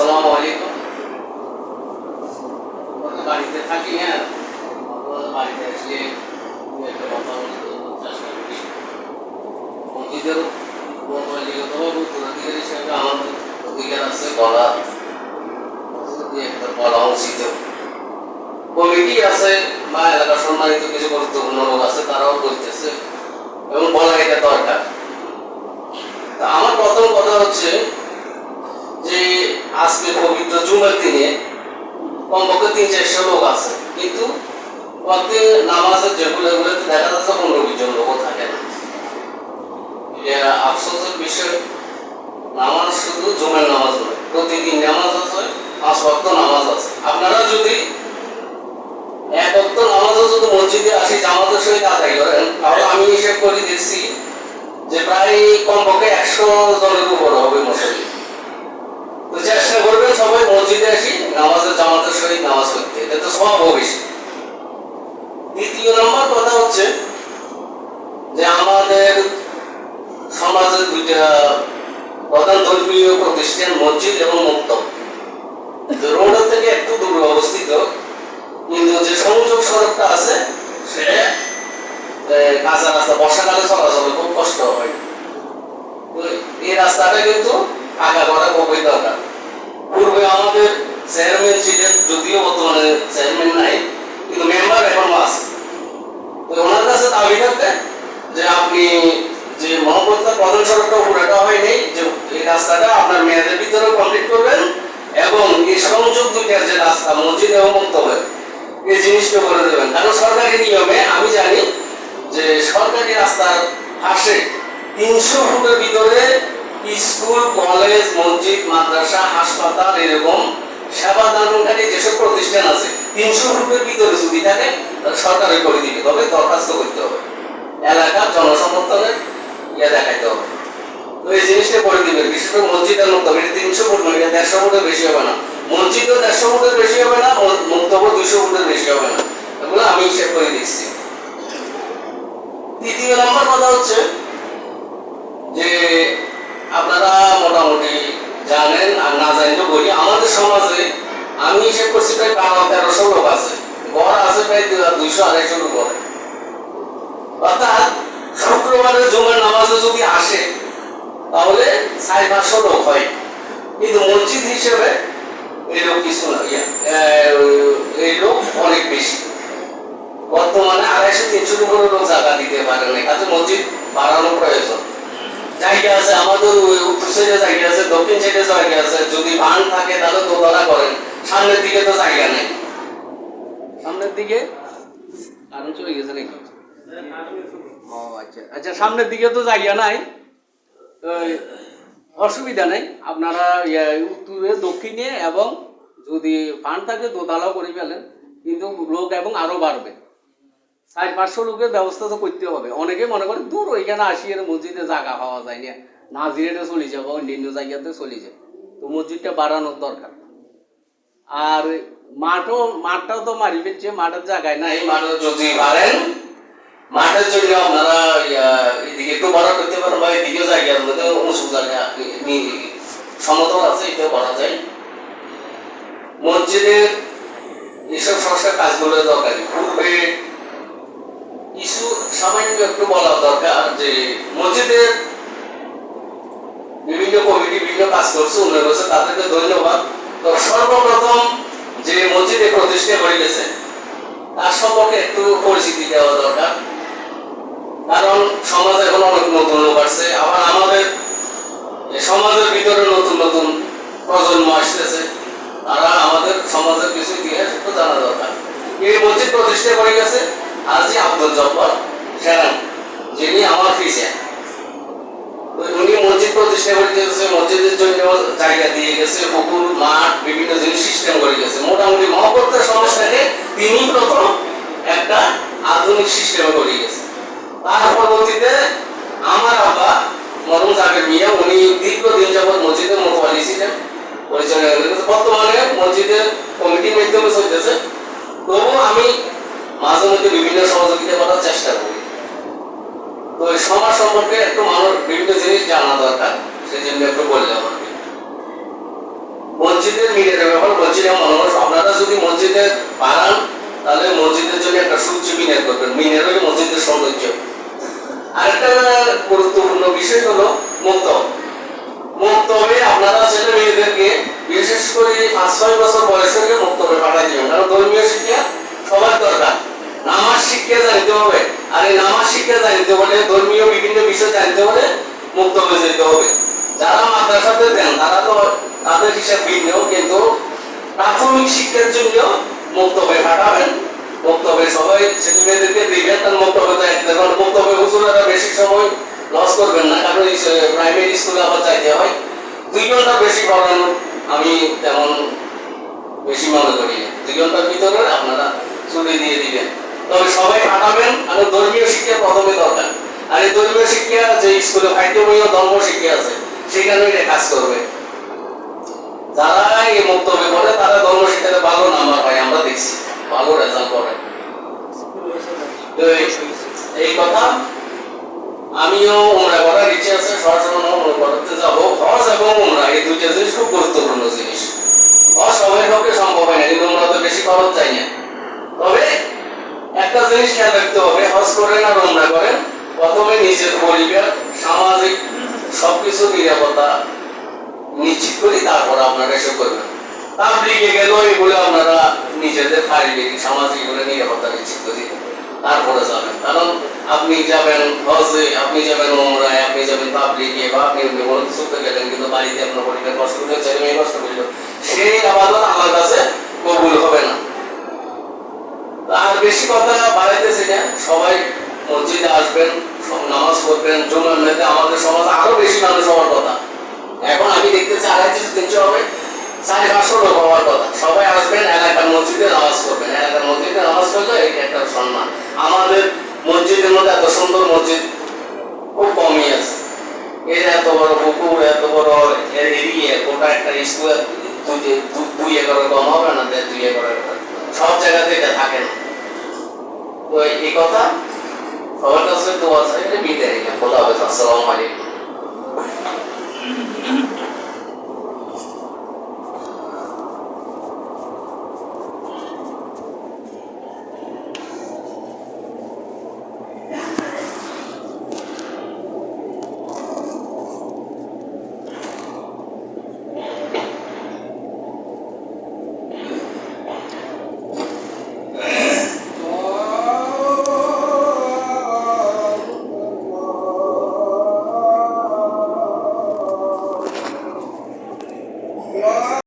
আসসালামু আলাইকুম। বাড়িতে থাকি হ্যাঁ? বাড়িতে আসলে একটা কথা চেষ্টা করি। ব্যক্তিগতভাবে উত্তরাধিকার হিসেবে আমার অধিকার আছে, বলা বলা উচিত। কমিটি আছে, বা এলাকার সম্মানিত কিছু গুরুত্বপূর্ণ লোক আছে, তারাও বলতেছে, এবং বলা এটা দরকার। আমার প্রথম কথা হচ্ছে যে আজকে পবিত্র জুমার দিনে কমপক্ষে তিন, চারশো লোক আছে। কিন্তু প্রত্যেক নামাজের যেগুলো এগুলোতে দেখা যাচ্ছে পনেরো, বিশ জন লোকও থাকে না। এটা আফসোসের বিষয়, নামাজ শুধু জুমের নামাজ নয়, প্রতিদিন নামাজ আছে, পাঁচ ভক্ত নামাজ আছে। আপনারা যদি এক ভক্ত নামাজও যদি মসজিদে আসি, জামাতের সহিত আদায় করেন তাহলে আমি হিসেব করে দেখছি যে প্রায় কমপক্ষে একশো জনের উপর হবে মসজিদ তো চেষ্টা করবেন সবাই মসজিদে আসি নামাজের জামাতের সহিত নামাজ পড়তে সব বেশি দ্বিতীয় নম্বর কথা হচ্ছে যে আমাদের সমাজের দুইটা প্রধান ধর্মীয় প্রতিষ্ঠান মসজিদ এবং মুক্ত। রোড থেকে একটু দূরে অবস্থিত। কিন্তু যে সংযোগ সড়কটা আছে, সেটা কাঁচা রাস্তা বর্ষাকালে চলাচলে খুব কষ্ট হয়। এই রাস্তাটা কিন্তু আঁকা করা খুবই দরকার। পূর্বে আমাদের চেয়ারম্যান ছিলেন, যদিও বর্তমানে চেয়ারম্যান নাই, কিন্তু মেম্বার এখনও আছে। তো ওনার কাছে দাবি থাকবে যে আপনি যে মহব্বতের প্রধান সড়কটা পুরোটা হয়নি, যে এই রাস্তাটা আপনার মেয়াদের ভিতরে কমপ্লিট করবেন এবং এই সংযোগ দুইটার যে রাস্তা, মসজিদ এবং মন্তব্য এই জিনিসটা করে দেবেন। কারণ সরকারি নিয়মে আমি জানি যে সরকারি রাস্তার পাশে তিনশো ফুটের ভিতরে স্কুল, কলেজ, মসজিদ, মাদ্রাসা, হাসপাতাল এরকম দানকারী যেসব প্রতিষ্ঠান আছে, তিনশো ফুটের ভিতরে যদি থাকে সরকারে করে দিবে। তবে দরখাস্ত করতে হবে। এলাকার জনসমর্থনের ইয়ে দেখাইতে হবে। তো এই জিনিসটা করে বিশেষ করে মসজিদের এটা তিনশো ফুট নয়, এটা দেড়শো ফুটের বেশি হবে না। দেড়শো ফুটের বেশি হবে না দুইশো ফুটের বেশি হবে না। এগুলো আমি করে দিচ্ছি। দ্বিতীয় নম্বর কথা হচ্ছে যে, আপনারা মোটামুটি জানেন আর না জানলেও বলি, আমাদের সমাজে আমি হিসেব করছি প্রায় বারো তেরোশো লোক আছে গড় আছে প্রায় দুইশো আড়াইশোর উপরে। অর্থাৎ শুক্রবারের জুমের নামাজে যদি আসে, তাহলে সাড়ে পাঁচশো লোক হয়। কিন্তু মসজিদ হিসেবে এই লোক কিছু এই লোক অনেক বেশি। বর্তমানে আড়াইশো তিনশো উপরে লোক জায়গা দিতে পারে না। কাজে মসজিদ বাড়ানো প্রয়োজন। জায়গা আছে আমাদের উত্তর সাইডে, জায়গা আছে দক্ষিণ সাইডে জায়গা আছে। যদি বান থাকে, তাহলে দোতলা করেন। সামনের দিকে তো জায়গা নেই। সামনের দিকে? কারণ চলে গেছে নাকি? ও আচ্ছা। আচ্ছা সামনের দিকে তো জায়গা নাই। অসুবিধা নেই। আপনারা ইয়ে, উত্তরে দক্ষিণে এবং যদি ফান্ড থাকে দোতলাও করে ফেলেন। কিন্তু লোক এবং আরও বাড়বে। চার পাঁচশো লোকের ব্যবস্থা তো করতে হবে। অনেকে মনে করে দূর ওইখানে আসি এর মসজিদে জায়গা পাওয়া যায় না। নাজিরেটে চলে যাব অন্যান্য জায়গাতে চলে যায়। তো মসজিদটা বাড়ানোর দরকার। আর মাঠও, মাঠটাও তো মারি ফেলছে, মাঠের জায়গায় নাই। মাঠ যদি পারেন। মাঠের জন্য আপনারা এদিকে একটু বড় করতে পারেন বা এদিকেও জায়গার মধ্যে উঁচু জায়গা সমতল আছে এটাও করা যায়। মসজিদের এইসব সংস্কার কাজগুলো দরকারি। পূর্বে কিছু সামান্য একটু বলা দরকার যে মসজিদের বিভিন্ন কমিটি বিভিন্ন কাজ করছে, উন্নয়ন করছে, তাদেরকে ধন্যবাদ। সর্বপ্রথম যে মসজিদে প্রতিষ্ঠা করে তার সম্পর্কে একটু পরিচিতি দেওয়া দরকার। কারণ সমাজে এখন অনেক নতুন লোক আসছে আবার আমাদের সমাজের ভিতরে নতুন নতুন প্রজন্ম আসতেছে। তারা আমাদের সমাজের কিছু ইতিহাস একটু জানা দরকার। এই মসজিদ প্রতিষ্ঠা করে গেছে আজি আব্দুল জব্বার সেরান যিনি আমার পিছিয়ে উনি মসজিদ প্রতিষ্ঠা করে গেছে মসজিদের জন্য জায়গা দিয়ে গেছে, পুকুর, মাঠ, বিভিন্ন জিনিস সিস্টেম করে গেছে। মোটামুটি মহব্বতের সমস্যাকে তিনি প্রথম একটা আধুনিক সিস্টেম করে গেছে। তার পরবর্তীতে আমার আব্বা মরম জাকের মিয়া, উনি দীর্ঘদিন যাবৎ মসজিদের মোতওয়ালি ছিলেন, পরিচালনা। বর্তমানে মসজিদের কমিটির মাধ্যমে চলতেছে। তবু আমি মাঝে মধ্যে বিভিন্ন সহযোগিতা করার চেষ্টা করি। তো সমাজ সম্পর্কে একটু মানুষ বিভিন্ন জিনিস জানা দরকার, সেই জন্য একটু বললাম আর মসজিদের মিনের ব্যাপার বলছিলাম মানুষ, আপনারা যদি মসজিদে বানান তাহলে মসজিদের জন্য একটা সূর্য মিনের করবেন। মিনের হলে মসজিদের সৌন্দর্য। আরেকটা গুরুত্বপূর্ণ বিষয় হলো মুক্ত মুক্তবে আপনারা ছেলে মেয়েদেরকে বিশেষ করে পাঁচ ছয় বছর বয়স থেকে মুক্তবে পাঠাই দিবেন। কারণ ধর্মীয় শিক্ষা সবার দরকার। নামাজ শিক্ষা জানতে হবে। আর এই নামাজ শিক্ষা জানতে হলে ধর্মীয় বিভিন্ন বিষয় জানতে হলে মুক্তবে যেতে হবে। যারা মাদ্রাসাতে দেন, তারা তো তাদের হিসাব ভিন্ন, কিন্তু প্রাথমিক শিক্ষার জন্য মুক্তবে পাঠাবেন মুক্তবে সবাই ছেলে মেয়েদেরকে দিবেন তার মুক্তবে তো এক দেখুন মুক্তবে হুজুরেরা বেশি সময় লস করবেন না, কারণ প্রাইমারি স্কুলে আবার চাইতে হয়, দুই ঘণ্টা বেশি পড়ানো আমি তেমন বেশি মনে করি। দুই ঘণ্টার ভিতরে আপনারা ছুটি দিয়ে দিবেন। তবে সবাই পাঠাবেন আর ধর্মীয় শিক্ষা প্রথমে দরকার। আর এই ধর্মীয় শিক্ষা যে স্কুলে পাঠ্যবই ধর্ম শিক্ষা আছে, সেখানে এটা কাজ করবে। যারা এই মন্তব্য করে তারা ধর্ম শিক্ষাতে ভালো নাম্বার হয় আমরা দেখছি। ভালো রেজাল্ট করে এই- কথা, আমিও উমরা করার ইচ্ছে আছে, সরাসরি উমরা করতে যাব। হজ এবং উমরা, এই দুইটা জিনিস খুব গুরুত্বপূর্ণ জিনিস। হজ সবাই পক্ষে সম্ভব হয় না, কিন্তু উমরা তো বেশি খরচ চাই না। একটা জিনিস খেয়াল রাখতে হবে, হজ করেন আর উমরা করেন, প্রথমে নিজের পরিবার, সামাজিক সবকিছু নিরাপত্তা নিশ্চিত করি, তারপর আপনারা এসব করবেন। গেল এগুলো আপনারা নিজেদের সামাজিক নিরাপত্তা নিশ্চিত করি, তারপরে যাবেন। কারণ আপনি যাবেন হজে, আপনি যাবেন ওমরায় আপনি যাবেন তাবলিগে বা আপনি কোনো গেলেন, কিন্তু বাড়িতে আপনার পরিবার কষ্ট করলে ছেলে মেয়ে কষ্ট করল সেই আবাদত আমার কাছে কবুল হবে না আর বেশি কথা বাড়াইতেছি না। সবাই মসজিদে আসবেন নামাজ পড়বেন, জুমার মেতে আমাদের সমাজ আরও বেশি মানুষ হওয়ার কথা। এখন আমি দেখতেছি আড়াইশো তিনশো হবে। সাড়ে পাঁচশো লোক হওয়ার কথা। সবাই আসবেন, এলাকার মসজিদে নামাজ পড়বেন। এলাকার মসজিদে নামাজ পড়লে এটা একটা সম্মান। আমাদের মসজিদের মধ্যে এত সুন্দর মসজিদ খুব কমই আছে। এর এত বড় পুকুর, এত বড় এর এরিয়া, গোটা একটা স্কুল দুই একর কম হবে না দুই একর সব জায়গাতে এটা থাকে না। তো এই কথা? সবার কাছে দোয়া চাই বিদায় খোলা হবে আসসালামু আলাইকুম।